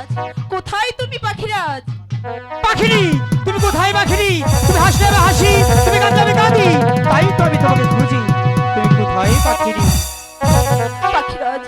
পাখিরাজ? কোথায় তুমি পাখিরাজ? পাখিরি তুমি কোথায় পাখিরি তুমি হাসলে আমি হাসি তুমি কাঁদলে আমি কাঁদি। তাই তো আমি তোমাকে খুঁজি। তুমি কোথায় পাখিরি পাখিরাজ?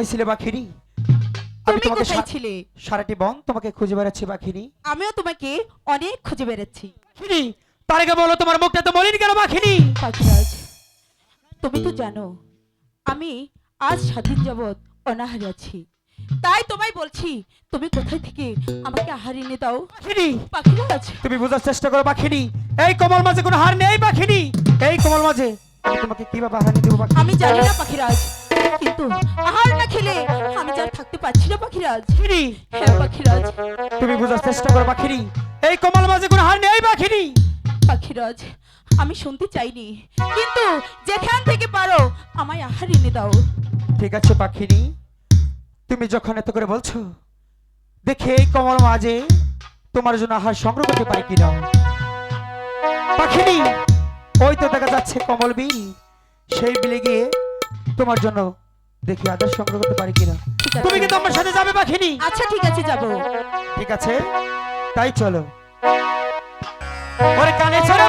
কোথায় ছিলে আমি তুমি তোমাকে কোথায় সা- ছিলে? সারাটি বন তোমাকে খুঁজে বেড়াচ্ছি পাখিরি আমিও তোমাকে অনেক খুঁজে বেড়াচ্ছি। পাখিরি তার আগে বলো তোমার মুখটা তো মলিন কেন পাখিরাজ তুমি তো জানো আমি আজ স্বাধীন জগৎ অনাহারে আছি। তাই তোমায় বলছি তুমি কোথায় থেকে আমাকে আহার এনে দাও? পাখিরি পাখিরাজ। তুমি বোঝার চেষ্টা করো পাখিরি এই কমল মাঝে কোনো হার নেই পাখিরি এই কমল মাঝে আমি তোমাকে কীভাবে হারানি দেবো পাখি আমি জানি না পাখিরাজ। কিন্তু আহার না খেলে আমি যার থাকতে পারছি না পাখিরাজ। পাখিরি। হ্যাঁ পাখিরাজ। তুমি বোঝার চেষ্টা করো পাখিরি। এই কমল মাঝে কোনো হার নেই পাখিরি। পাখিরাজ আমি শুনতে চাইনি। কিন্তু যেখান থেকে পারো আমায় আহার এনে দাও। ঠিক আছে পাখিরি। তুমি যখন এত করে বলছো দেখে এই কমল মাঝে তোমার জন্য আহার সংগ্রহ করতে পারি কিনা? পাখিনি ওই তো দেখা যাচ্ছে কমল বিল। সেই বিলে গিয়ে তোমার জন্য দেখি আদার সংগ্রহ করতে পারি কিনা। তুমি কিন্তু আমার সাথে যাবে পাখিনি আচ্ছা ঠিক আছে যাব। ঠিক আছে? তাই চলো। ওরে কানে ছড়া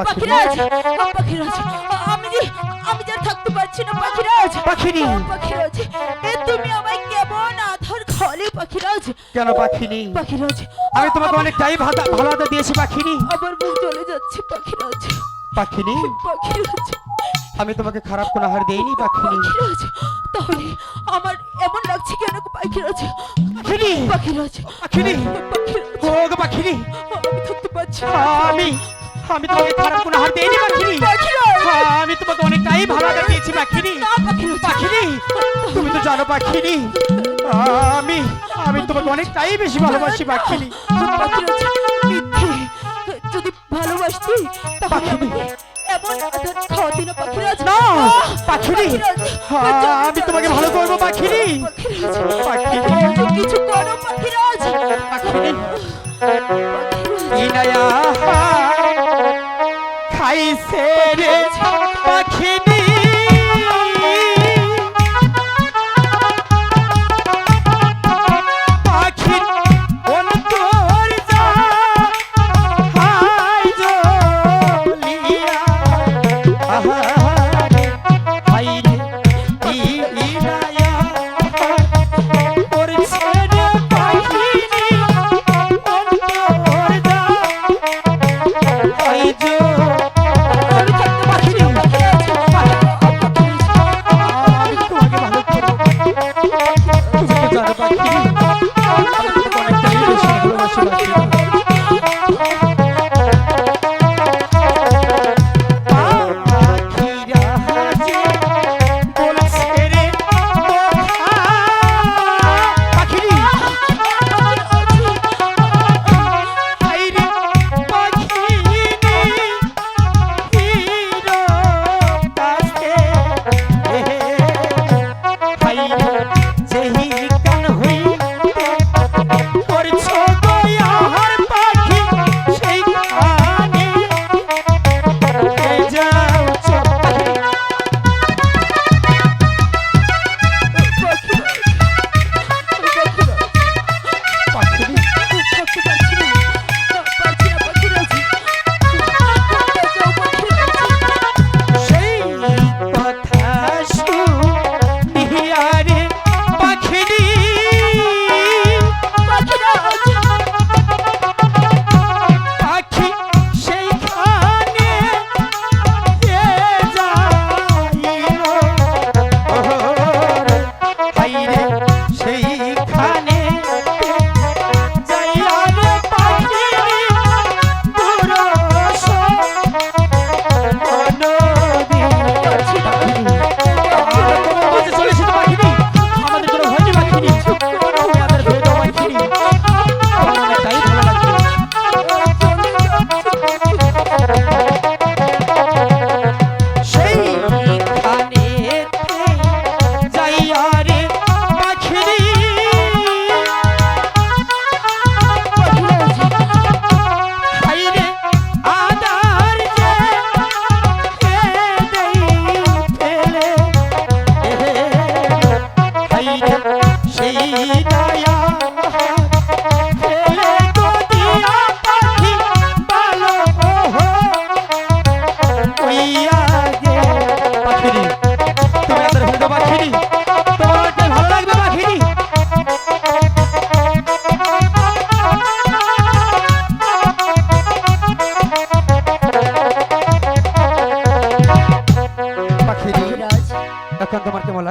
পাখিরাজ পাখিরাজ আমি যে আমি যে থাকতে পারছি না পাখিরাজ পাখিনি পাখিরাজ এ তুমি আমায় কেমন আধার খালে পাখিরাজ কেন পাখিনি পাখিরাজ আমি তোমাকে ভালো দিয়েছি পাখিনি মুখ চলে যাচ্ছে পাখিরাজ পাখিনি পাখিরাজ আমি তোমাকে খারাপ কোনো আহার দেইনি পাখিনি পাখিরাজ তাহলে আমার এমন লাগছে কেন পাখিরাজ পাখিনি পাখিরাজ পাখিনি ও পাখিনি আমি থাকতে পারছি আমি আমি তোমাকে খারাপ কোনো আহার দেইনি পাখিনি। পাখিরাজ আমি তোমাকে অনেক টাইম ভালো হাতে দিয়েছি পাখিনি। পাখিনি। তুমি তো জানো পাখিনি। আমি আমি তোমাকে অনেকটাই বেশি ভালোবাসি পাখিনি। যদি ভালোবাসতি পাখিনি। হ্যাঁ, আমি তোমাকে ভালো করব পাখিনি। কিছু করো পাখিরাজ পাখিনি। পাখিরাজ, ইনায়া খাইছে রে পাখিনি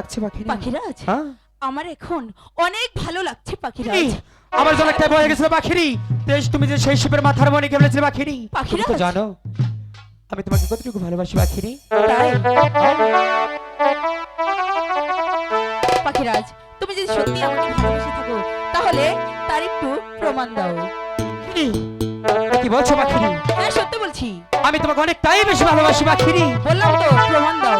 লাগছে পাখিরি? পাখিরাজ হ্যাঁ? আমার এখন অনেক ভালো লাগছে পাখিরাজ আমার জন্য একটা বয়ে গেছিল পাখিরি। তেজ তুমি যে সেই শিপের মাথার মনে কেবলেছিলে পাখিরি। তুমি তো জানো আমি তোমাকে কতটুকু ভালোবাসি পাখিরি। তাই? পাখিরাজ তুমি যদি সত্যি আমাকে ভালোবেসে থাকো তাহলে তার একটু প্রমাণ দাও। পাখিরি, কি বলছো পাখিরি? হ্যাঁ সত্যি বলছি। আমি তোমাকে অনেকটাই বেশি ভালোবাসি পাখিরি। বললাম তো প্রমাণ দাও।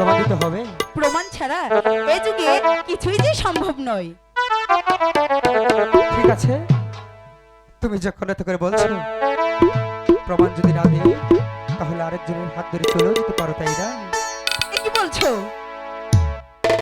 তোমার দিতে হবে? প্রমাণ ছাড়া এ যুগে কিছুই যে সম্ভব নয়। ঠিক আছে। তুমি যখন এত করে বলছো প্রমাণ যদি না দিই তাহলে আরেকজনের হাত ধরে চলেও যেতে পারো তাই না? কি বলছো?